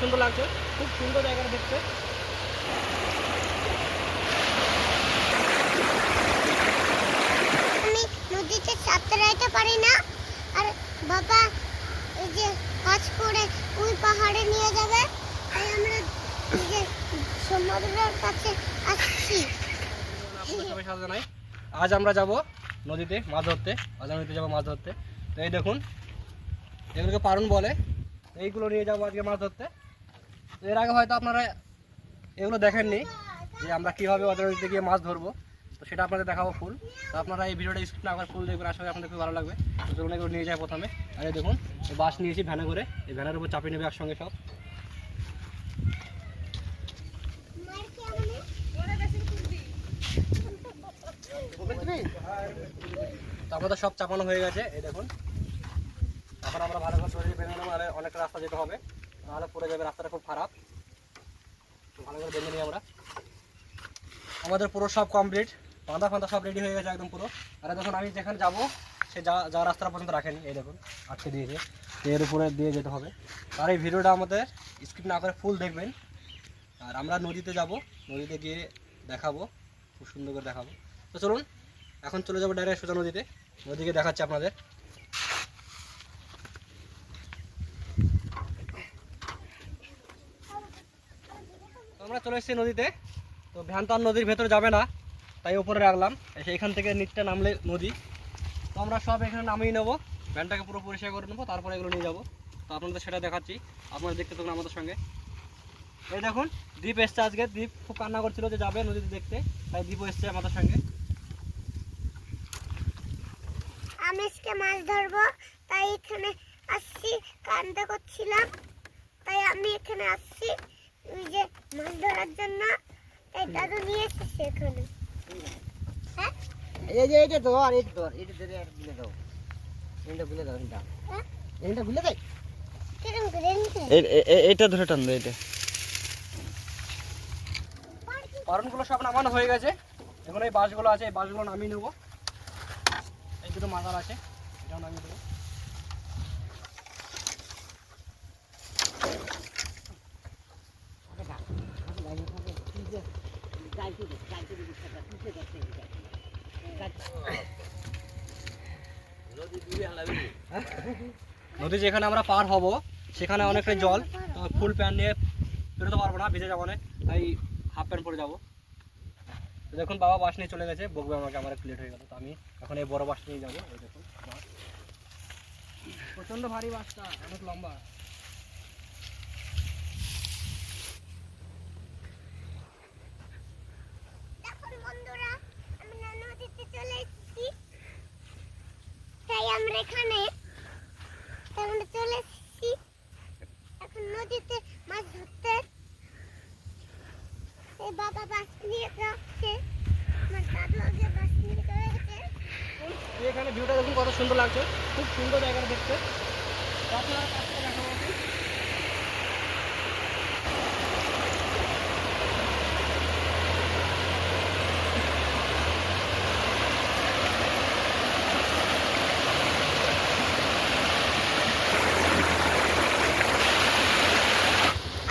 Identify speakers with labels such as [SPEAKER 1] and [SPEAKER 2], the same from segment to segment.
[SPEAKER 1] সুন্দর লাগছে। খুব সুন্দর জায়গাটা দেখতে।
[SPEAKER 2] আমি নদীতে সাঁতরাইতে পারি না। আর বাবা এই যে কাজ করে ওই পাহাড়ে নিয়ে যাবে তাই আমরা এই যে সমুদ্রের কাছে আসছি।
[SPEAKER 1] সবাই সাথে জানাই। আজ আমরা যাব নদীতে মাছ ধরতে। আজ নদীতে যাব মাছ ধরতে। তো এই দেখুন এগুলোকে পারুন বলে এইগুলো নিয়ে যাব আজকে মাছ ধরতে। তো এর আগে হয়তো আপনারা এগুলো দেখেননি যে আমরা কীভাবে ওদের গিয়ে মাছ ধরবো। তো সেটা আপনাদের দেখাবো ফুল। তো আপনারা এই ভিডিওটা স্কিপ না করে ফুল দেখবেন, আশা করি আপনাদের খুব ভালো লাগবে। তো চলুন এগুলো নিয়ে যায় প্রথমে। আর দেখুন বাস নিয়েছি ভ্যানে করে। এই ভ্যানের উপর চাপিয়ে নেবে একসঙ্গে সব। তো আমাদের সব চাপানো হয়ে গেছে, এই দেখুন। এখন আমরা ভালো করে শরীরে বেঁধে নেব, আর অনেকটা রাস্তা যেতে হবে। নাহলে পড়ে যাবে, রাস্তাটা খুব খারাপ। ভালো করে বেঁধে নিই আমরা। আমাদের পুরো সব কমপ্লিট বাঁধা ফাঁধা সব রেডি হয়ে গেছে একদম পুরো। আর দেখুন, আমি যেখানে যাব, সে যা যা রাস্তাটা পর্যন্ত রাখেনি। এই দেখুন, আটকে দিয়েছে। এর উপরে দিয়ে যেতে হবে। আর এই ভিডিওটা আমাদের স্কিপ না করে ফুল দেখবেন। আর আমরা নদীতে যাব। নদীতে গিয়ে দেখাবো। খুব সুন্দর করে দেখাবো। তো চলুন, এখন চলে যাব ডাইরেক্ট সোজা নদীতে। নদীকে দেখাচ্ছি আপনাদের। আমরা চলে এসেছি নদীতে। তো ভ্যান তো আর নদীর ভেতরে যাবে না, তাই উপরে রাখলাম। এখান থেকে নিচটা নামলে নদী। তো আমরা সব এখানে নামিয়ে নেব। ভ্যানটাকে পুরো পরিষ্কার করে নেব, তারপরে এগুলো নিয়ে যাব। তো আপনাদের সেটা দেখাচ্ছি। আপনারা দেখতে থাকুন আমাদের সঙ্গে। এই দেখুন, দ্বীপ এসছে আজকে। দ্বীপ খুব কান্না করছিল যে যাবে নদীতে দেখতে, তাই দ্বীপও এসছে আমাদের সঙ্গে।
[SPEAKER 2] আমি আজকে মাছ ধরবো, তাই এখানে আসছি কান্দা করছিলাম। তাই আমি এখানে আসছি। ওই যে মাছ ধরার জন্য তাই দাদু নিয়ে এসেছে এখানে। হ্যাঁ?
[SPEAKER 3] এই যে এইটা এইটা তো এইটা ধরে আর গুলে দাও। এইটা গুলে দাও এইটা।
[SPEAKER 2] হ্যাঁ?
[SPEAKER 3] এইটা গুলে দেয়
[SPEAKER 2] কিরম করে নিতে
[SPEAKER 1] এটা ধরে টানবে এটা পারনগুলো সব নামানো হয়ে গেছে। এখন এই বাসগুলো আছে এই বাসগুলো নামিয়ে নেব। এই দুটো মাথার আছে এটাও নামিয়ে দেবো। নদী যেখানে আমরা পার হব, সেখানে অনেকটা জল ফুল প্যান্ট নিয়ে বেরোতে পারব না, ভিজে যাব না, তাই হাফ প্যান্ট পরে যাব। দেখুন, বাবা বাস নিয়ে চলে গেছে, বকবে আমাকে, আমার একটু লেট হয়ে গেল, তো আমি এখন এই বড় বাস নিয়ে যাব, এই দেখুন প্রচণ্ড ভারী বাসটা অনেক লম্বা।
[SPEAKER 2] চলে আমরা এখানে আমরা চলে এসেছি। এখন নদীতে মাছ ধরতে। এই বাবা বাস নিয়ে যাচ্ছে। আমার দাদু আগে বাস নিয়ে চলে গেছে
[SPEAKER 1] এখানে ভিউটা দেখুন কত সুন্দর লাগছে। খুব সুন্দর জায়গাটা দেখতে। আপনারা কাছ থেকে দেখাবো আমি।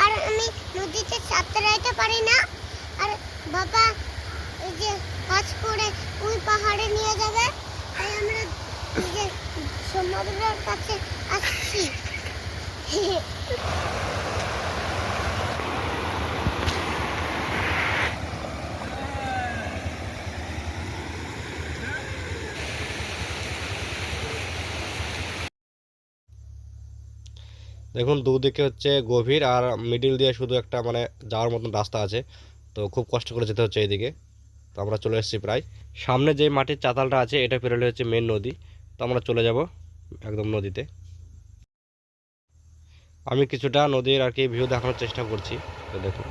[SPEAKER 2] আর আমি নদীতে সাঁতরাইতে পারি না আর বাবা এই যে কাজ করে ওই পাহাড়ে নিয়ে যাবে। তাই আমরা সমুদ্রের কাছে আসছি।
[SPEAKER 4] দেখুন, দুদিকে হচ্ছে গভীর আর মিডিল দিয়ে শুধু একটা মানে যাওয়ার মতন রাস্তা আছে। তো খুব কষ্ট করে যেতে হচ্ছে এইদিকে। তো আমরা চলে এসেছি প্রায়। সামনে যে মাটির চাতালটা আছে, এটা পেরোলে হচ্ছে মেন নদী। তো আমরা চলে যাব একদম নদীতে। আমি কিছুটা নদীর আর কি ভিউ দেখানোর চেষ্টা করছি, তো দেখুন।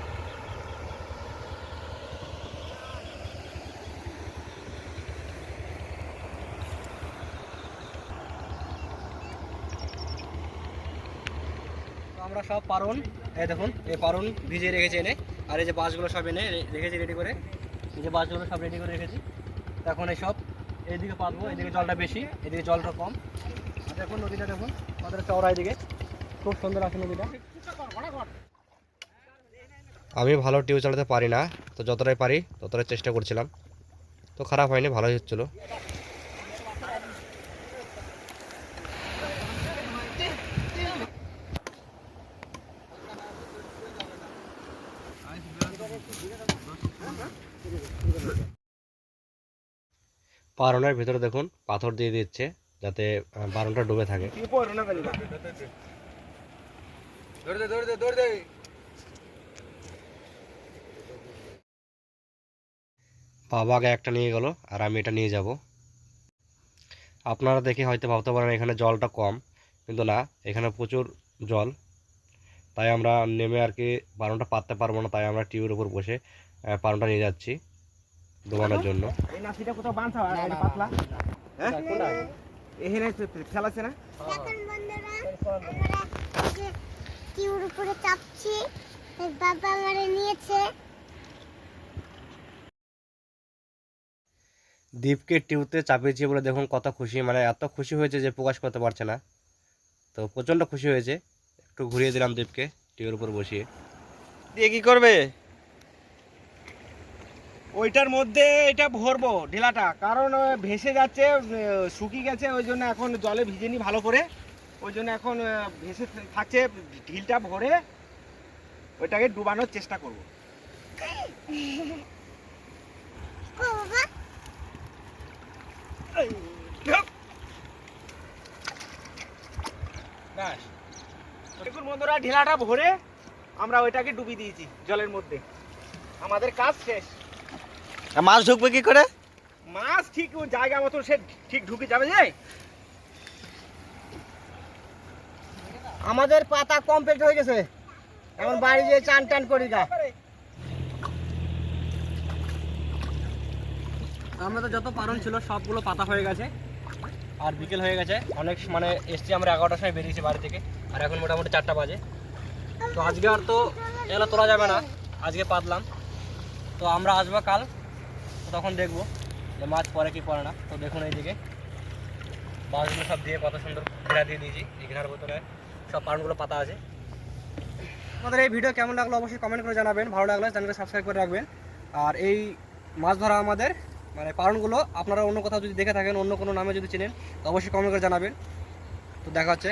[SPEAKER 1] আমরা সব পারুন এই দেখুন, এই পারুন ভিজিয়ে রেখেছি এনে, আর এই যে বাসগুলো সব এনে রেখেছি রেডি করে। এই যে বাসগুলো সব রেডি করে রেখেছি। এখন এই সব এইদিকে পাতবো এদিকে জলটা বেশি এদিকে জলটা কম। দেখুন নদীটা, দেখুন, আমাদের চওড়া এদিকে খুব সুন্দর আছে নদীটা।
[SPEAKER 4] আমি ভালো টিউ চালাতে পারি না, তো যতটাই পারি ততটাই চেষ্টা করছিলাম। তো খারাপ হয়নি, ভালোই হচ্ছিল। বারনের ভিতরে দেখুন পাথর দিয়ে দিচ্ছে যাতে আহ, বারনটা ডুবে থাকে। বাবা আগে একটা নিয়ে গেল আর আমি এটা নিয়ে যাব। আপনারা দেখে হয়তো ভাবতে পারেন এখানে জলটা কম কিন্তু না এখানে প্রচুর জল। তাই আমরা নেমে আর কি বারনটা পাততে পারব না তাই আমরা টিউবের উপর বসে বারনটা নিয়ে যাচ্ছি ডোবানোর জন্য।
[SPEAKER 2] বাবা আমারে নিয়েছে।
[SPEAKER 4] দ্বীপকে টিউতে চাপিয়েছি বলে দেখুন কত খুশি মানে এত খুশি হয়েছে যে প্রকাশ করতে পারছে না। তো প্রচণ্ড খুশি হয়েছে। একটু ঘুরিয়ে দিলাম দ্বীপকে টিউর উপর বসিয়ে।
[SPEAKER 3] দিয়ে কি করবে? ওইটার মধ্যে এটা ভরবো ঢেলাটা কারণ ভেসে যাচ্ছে শুকিয়ে গেছে, ওই জন্য এখন জলে ভিজে নি ভালো করে। ওই জন্য এখন ভেসে থাকছে, ঢিলটা ভরে ওইটাকে ডুবানোর চেষ্টা করব। দেখুন বন্ধুরা, ঢেলাটা ভরে আমরা ওইটাকে ডুবিয়ে দিয়েছি জলের মধ্যে। আমাদের কাজ শেষ।
[SPEAKER 5] মাছ ঢুকবে কি করে?
[SPEAKER 3] মাছ ঠিক জায়গা মতো সে ঠিক ঢুকে যাবে যে। আমাদের পাতা কমপ্লিট হয়ে গেছে। এখন বাড়ি যেয়ে চান টান করি গা।
[SPEAKER 1] আমরা তো যত পারণ ছিল সবগুলো পাতা হয়ে গেছে। আর বিকেল হয়ে গেছে। অনেক মানে এসছি আমরা এগারোটার সময় বেরিয়েছি বাড়ি থেকে। আর এখন মোটামুটি চারটা বাজে। তো আজকে আর তো এগুলো তোলা যাবে না। আজকে পাতলাম। তো আমরা আসব কাল। তখন দেখব যে মাছ পরে কি পরে না। তো দেখুন এইদিকে। বাঁশগুলো সব দিয়ে কত সুন্দর ঘেরা দিয়ে দিয়েছি। এই ঘেরার বোতলে সব পারণগুলো পাতা আছে। আমাদের এই ভিডিও কেমন লাগল অবশ্যই কমেন্ট করে জানাবেন। ভালো লাগলে চ্যানেলকে সাবস্ক্রাইব করে রাখবেন। আর এই মাছ ধরা আমাদের মানে পালনগুলো আপনারা অন্য কোথাও যদি দেখে থাকেন, অন্য কোনো নামে যদি চেনেন, তো অবশ্যই কমেন্ট করে জানাবেন। তো দেখা হচ্ছে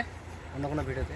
[SPEAKER 1] অন্য কোনো ভিডিওতে।